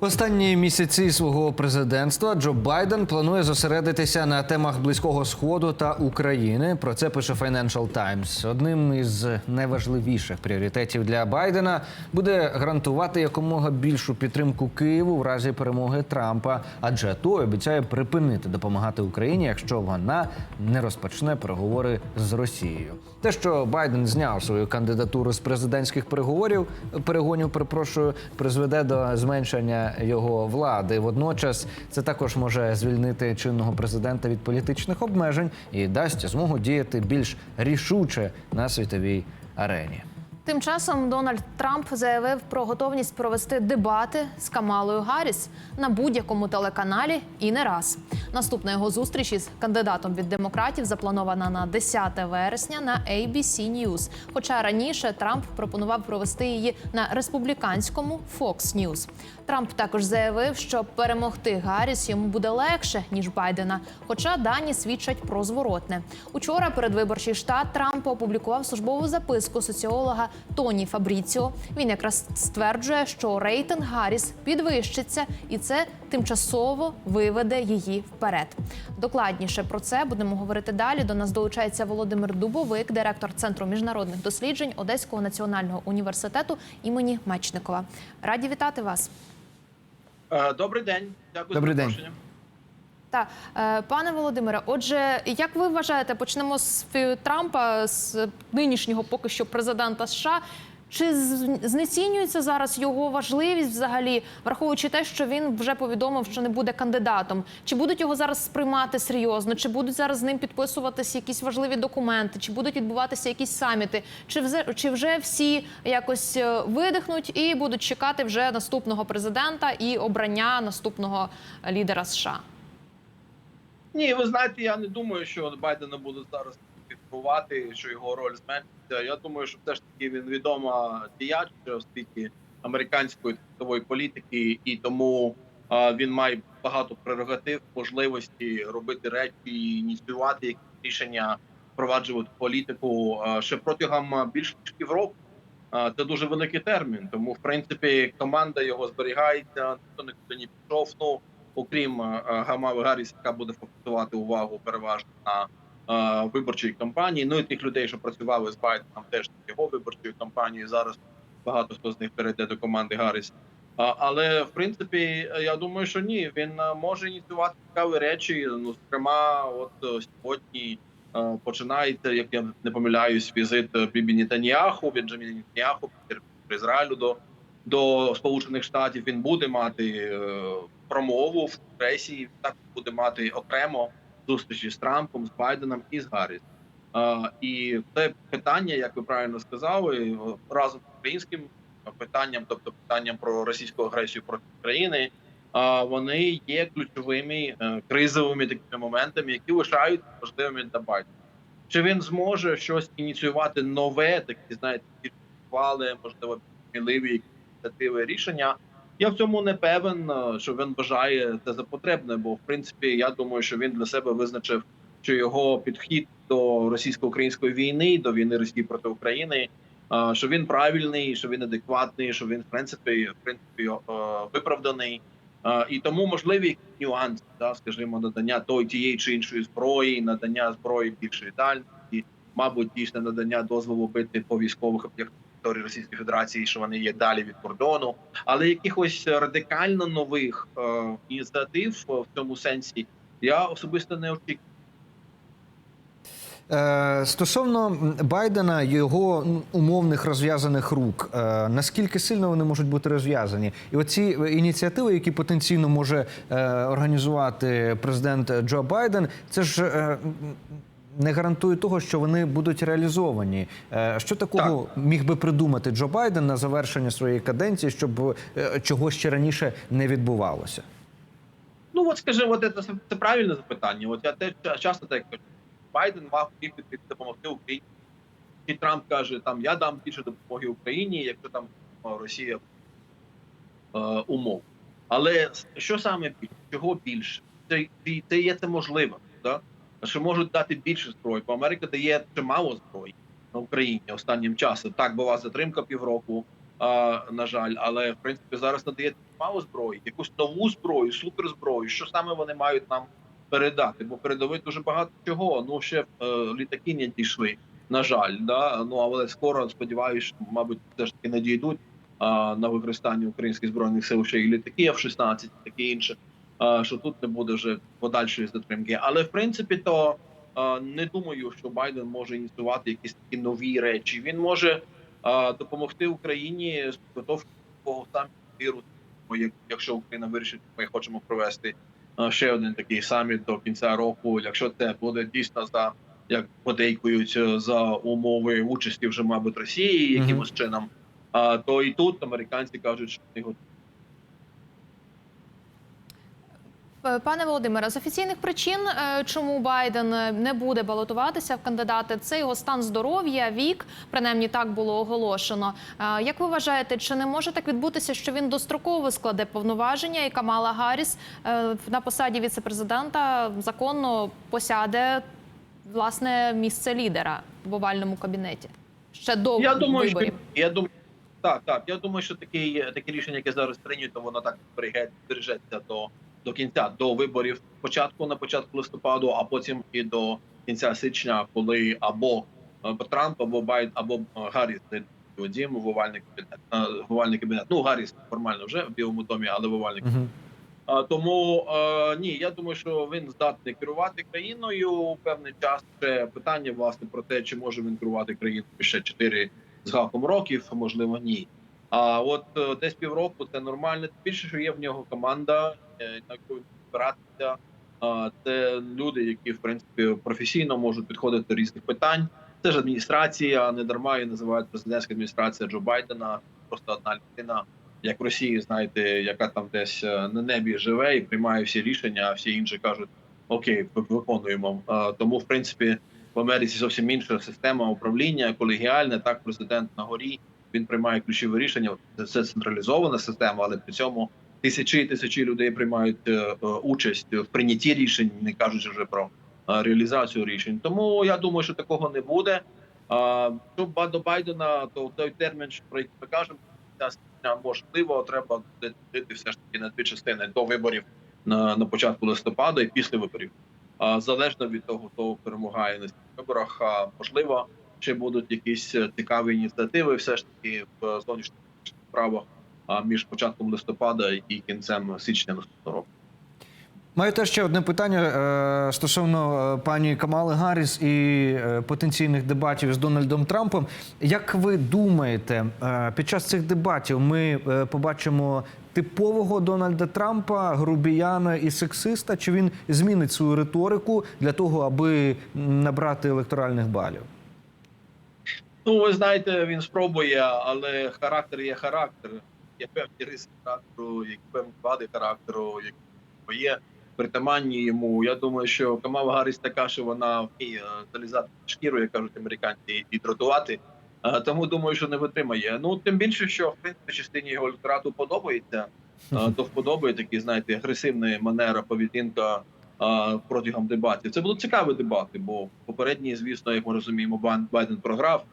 Останні місяці свого президентства Джо Байден планує зосередитися на темах близького сходу та України. Про це пише Financial Times. Одним із найважливіших пріоритетів для Байдена буде гарантувати якомога більшу підтримку Києву в разі перемоги Трампа, адже той обіцяє припинити допомагати Україні, якщо вона не розпочне переговори з Росією. Те, що Байден зняв свою кандидатуру з президентських переговорів, перегонів, перепрошую, призведе до зменшення його влади. Водночас це також може звільнити чинного президента від політичних обмежень і дасть змогу діяти більш рішуче на світовій арені. Тим часом Дональд Трамп заявив про готовність провести дебати з Камалою Гарріс на будь-якому телеканалі і не раз. Наступна його зустріч із кандидатом від демократів запланована на 10 вересня на ABC News. Хоча раніше Трамп пропонував провести її на республіканському Fox News. Трамп також заявив, що перемогти Гарріс йому буде легше ніж Байдена. Хоча дані свідчать про зворотне. Учора передвиборчий штат Трампа опублікував службову записку соціолога Тоні Фабріціо. Він якраз стверджує, що рейтинг Гарріс підвищиться, і це тимчасово виведе її вперед. Докладніше про це будемо говорити далі. До нас долучається Володимир Дубовик, директор центру міжнародних досліджень Одеського національного університету імені Мечникова. Раді вітати вас. Е, Добрий день, дякую Добрий за день. запрошення. Так, е, пане Володимире, отже, як ви вважаєте, почнемо з Трампа, з нинішнього поки що президента США. Чи знецінюється зараз його важливість взагалі, враховуючи те, що він вже повідомив, що не буде кандидатом? Чи будуть його зараз сприймати серйозно? Чи будуть зараз з ним підписуватися якісь важливі документи? Чи будуть відбуватися якісь саміти? Чи вже, чи вже всі якось е, видихнуть і будуть чекати вже наступного президента і обрання наступного лідера США? Ні, ви знаєте, я не думаю, що Байдена буде зараз підбувати, що його роль зменшиться. Я думаю, що все ж таки він відома діяч в світі американської світової політики, і тому а, він має багато прерогатив, можливості робити речі, ініціювати якісь рішення, впроваджувати політику а, ще протягом більш ніж півроку. Це дуже великий термін. Тому, в принципі, команда його зберігається, ніхто нікуди не пішов. Ну окрім е, Гамави Гарріс, яка буде фокусувати увагу переважно на е, виборчій кампанії. Ну і тих людей, що працювали з Байденом, теж його виборчою кампанією. Зараз багато хто з них перейде до команди Гарріс. Але в принципі, я думаю, що ні, він е, може ініціювати цікаві речі. Ну, зокрема, от сьогодні починається, як я не помиляюсь, візит Бібі Нетаньяху, Бенджаміна прем'єр Ізраїлю до, до Сполучених Штатів. Він буде мати е, промову в пресі. Так буде мати окремо зустрічі з Трампом, з Байденом і з Гарріс. І це питання, як ви правильно сказали, разом з українським питанням, тобто питанням про російську агресію проти України, а, вони є ключовими е, кризовими такими моментами, які лишають важливими для Байдена. Чи він зможе щось ініціювати нове, такі знаєте, хвали, можливо, сміливі ініціативи рішення? Я в цьому не певен, е, що він вважає це за потребне, бо в принципі я думаю, що він для себе визначив, що його підхід до російсько-української війни, до війни Росії проти України, е, що він правильний, що він адекватний, що він в принципі в принципі е, виправданий. І тому можливі нюанси, да, скажімо, надання той тієї чи іншої зброї, надання зброї більшої дальності, мабуть, дійсне надання дозволу бити по військових об'єктах території Російської Федерації, що вони є далі від кордону, але якихось радикально нових е, ініціатив в цьому сенсі я особисто не очікую. Е, Стосовно Байдена, його умовних розв'язаних рук, е, наскільки сильно вони можуть бути розв'язані? І оці ініціативи, які потенційно може е, організувати президент Джо Байден, це ж не гарантує того, що вони будуть реалізовані. Е, Що такого міг би придумати Джо Байден на завершення своєї каденції, щоб е, чого ще раніше не відбувалося? Ну от скажи, от це, це правильне запитання. От я теж часто так кажу. Байден мав допомогти Україні. І Трамп каже: там я дам більше допомоги Україні, якщо там Росія е, умов. Але що саме більше? Чого більше? Це, це є це можливо, да? Що можуть дати більше зброї, бо Америка дає чимало зброї на Україні останнім часом. Так була затримка півроку. а, на жаль, але в принципі зараз надається мало зброї, якусь нову зброю, суперзброю. Що саме вони мають нам передати? Бо передавати дуже багато чого. Ну ще е, літаки не дійшли. На жаль, да ну але скоро сподіваюся, мабуть, все ж таки надійдуть а, на використання українських збройних сил ще і літаки F-16, і таке інше. А, що тут не буде вже подальшої затримки. Але в принципі, то не думаю, що Байден може ініціювати якісь такі нові речі. Він може допомогти Україні з підготовки того саміту якщо Україна вирішить, ми хочемо провести ще один такий саміт до кінця року. Якщо це буде дійсно за як подейкують е, за умови участі вже, мабуть, Росії якимось чином. А то і тут американці кажуть, що вони готові. Е, Пане Володимире, з офіційних причин, е, чому Байден е, не буде балотуватися в кандидати, це його стан здоров'я, вік, принаймні так було оголошено. Е, Як ви вважаєте, чи не може так відбутися, що він достроково складе повноваження, і Камала Гарріс е, на посаді віцепрезидента законно посяде власне місце лідера в овальному кабінеті ще до Я думаю, що я думаю, так, так. Я думаю, що таке, таке рішення, яке зараз прийнято, воно так збережеться до, до кінця, до виборів спочатку на початку листопаду, а потім і до кінця січня, коли або е, Трамп, або Байд, або Гарріс у дім в овальний кабінет. е, В овальний кабінет. Ну Гарріс формально вже в Білому домі, але в овальний Мгм. А, Тому е, ні, я думаю, що він здатний керувати країною певний час. Ще питання власне про те, чи може він керувати країною ще 4 з гаком років, можливо, ні. А от е, десь півроку це нормально. Більше, що є в нього команда, е, на яку він збиратися. Це люди, які в принципі професійно можуть підходити до різних питань. Це ж адміністрація, не дарма її називають президентська адміністрація Джо Байдена. Просто одна людина як в Росії, знаєте, яка там десь е, на небі живе і приймає всі рішення, а всі інші кажуть окей, виконуємо. Тому, в принципі, в Америці зовсім інша система управління, колегіальне. Так, президент на горі він приймає ключові рішення. Це централізована система, але при цьому тисячі і тисячі людей приймають е, е, участь в прийнятті рішень, не кажучи вже про е, реалізацію рішень. Тому я думаю, що такого не буде. А що ба- до Байдена, то той термін, що про який ми кажемо, можливо, треба дити все ж таки на дві частини до виборів на, на початку листопада і після виборів. А залежно від того, хто перемагає на цих виборах, можливо, ще будуть якісь е, цікаві ініціативи, все ж таки в зовнішніх справах між початком листопада і кінцем січня наступного року. Маю теж ще одне питання е, стосовно е, пані Камали Гарріс і потенційних дебатів з Дональдом Трампом. Як ви думаєте, під час цих дебатів ми побачимо типового Дональда Трампа, грубіяна і сексиста? Чи він змінить свою риторику для того, аби набрати електоральних балів? Ну, ви знаєте, він спробує, але характер є характер. Є певні риси характеру, є певні вади характеру, які є притаманні йому. Я думаю, що Камала Гарріс така, що вона вміє залізати в шкіру, як кажуть американці, і- дратувати. А, Тому думаю, що не витримає. Ну тим більше, що в принципі частині його електорату подобається, то вподобає такі, знаєте, агресивна манера, поведінка протягом дебатів. Це будуть цікаві дебати, бо попередні, звісно, як ми розуміємо, Байден програв,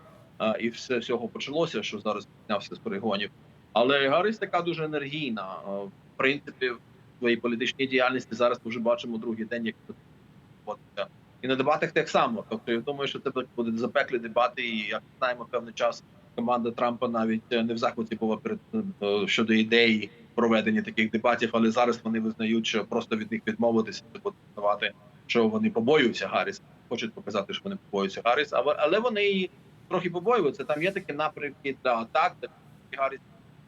і все всього почалося, що зараз піднявся з перегонів. Але Гарріс така дуже енергійна. В принципі, в своїй політичній діяльності зараз ми вже бачимо другий день, як. І на дебатах так само. Тобто, я думаю, що це буде запеклі дебати, і як знаємо, певний час команда Трампа навіть е, не в захваті була перед е, щодо ідеї проведення таких дебатів, але зараз вони визнають, що просто від них відмовитися це буде визнавати, що вони побоюються Гарріс, хочуть показати, що вони побоюються Гарріс, але вони трохи побоюються. Там є такі напрямки для атак, де Гарріс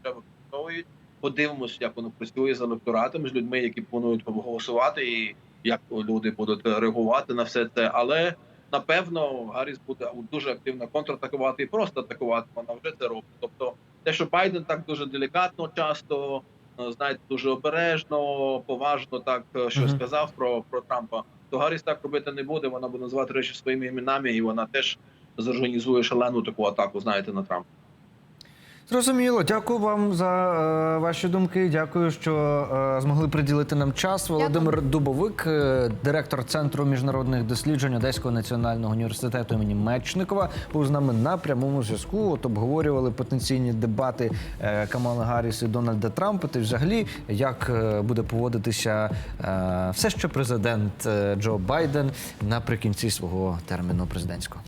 вже використовують. Подивимося, як воно працює з електоратом, з людьми, які планують голосувати, і як люди будуть реагувати на все це. Але напевно Гарріс буде дуже активно контратакувати і просто атакувати. Вона вже це робить. Тобто, те, що Байден так дуже делікатно, часто е, знаєте, дуже обережно, поважно так що Мгм. сказав про, про Трампа, то Гарріс так робити не буде. Вона буде називати речі своїми іменами, і вона теж зорганізує шалену таку атаку. Знаєте, на Трампа. Зрозуміло, дякую вам за е, ваші думки. Дякую, що е, змогли приділити нам час. Володимир Дубовик, е, директор центру міжнародних досліджень Одеського національного університету імені Мечникова, був з нами на прямому зв'язку. От обговорювали потенційні дебати е, Камали Гарріс і Дональда Трампа. Та й взагалі, як е, буде поводитися е, все ще президент е, Джо Байден наприкінці свого терміну президентського.